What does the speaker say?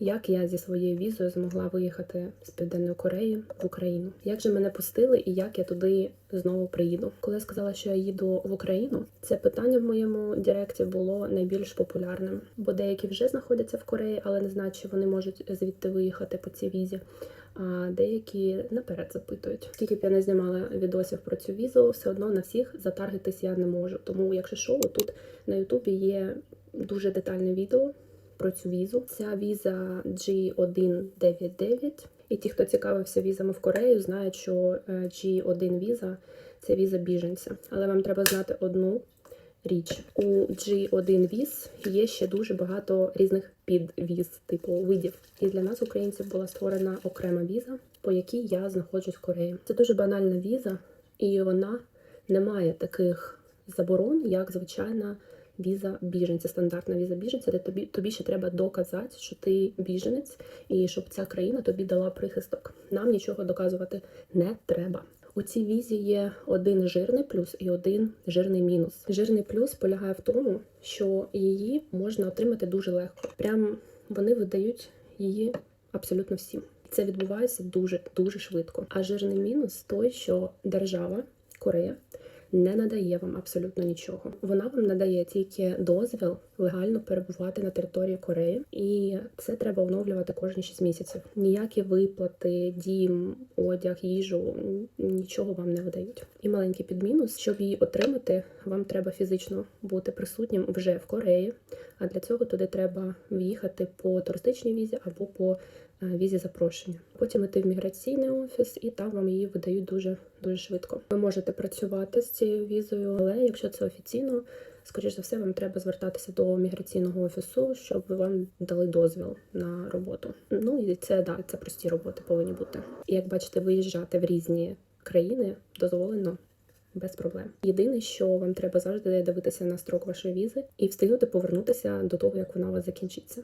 Як я зі своєю візою змогла виїхати з Південної Кореї в Україну? Як же мене пустили і як я туди знову приїду? Коли я сказала, що я їду в Україну, це питання в моєму директі було найбільш популярним, бо деякі вже знаходяться в Кореї, але не знають, що вони можуть звідти виїхати по цій візі. А деякі наперед запитують. Скільки б я не знімала відосів про цю візу, все одно на всіх затаргетись я не можу. Тому, якщо що, тут на Ютубі є дуже детальне відео про цю візу. Ця віза G199. І ті, хто цікавився візами в Корею, знають, що е, G1 віза це віза біженця. Але вам треба знати одну річ. У G1 віз є ще дуже багато різних підвіз, типу видів. І для нас, українців, була створена окрема віза, по якій я знаходжусь в Кореї. Це дуже банальна віза, і вона не має таких заборон, як звичайна віза біженця, стандартна віза біженця, де тобі тобі ще треба доказати, що ти біженець, і щоб ця країна тобі дала прихисток. Нам нічого доказувати не треба. У цій візі є один жирний плюс і один жирний мінус. Жирний плюс полягає в тому, що її можна отримати дуже легко. Прям вони видають її абсолютно всім. Це відбувається дуже дуже швидко. А жирний мінус той, що держава Корея не надає вам абсолютно нічого. Вона вам надає тільки дозвіл легально перебувати на території Кореї, і це треба оновлювати кожні 6 місяців. Ніякі виплати, дім, одяг, їжу нічого вам не видають. І маленький підмінус, щоб її отримати, вам треба фізично бути присутнім вже в Кореї. А для цього туди треба в'їхати по туристичній візі або по е, візі запрошення. Потім іти в міграційний офіс, і там вам її видають дуже дуже швидко. Ви можете працювати з цією візою, але якщо це офіційно, скоріш за все, вам треба звертатися до міграційного офісу, щоб вам дали дозвіл на роботу. Ну і це да, це прості роботи повинні бути. І як бачите, виїжджати в різні країни дозволено. Без проблем. Єдине, що вам треба завжди дивитися на строк вашої візи і встигнути повернутися до того, як вона у вас закінчиться.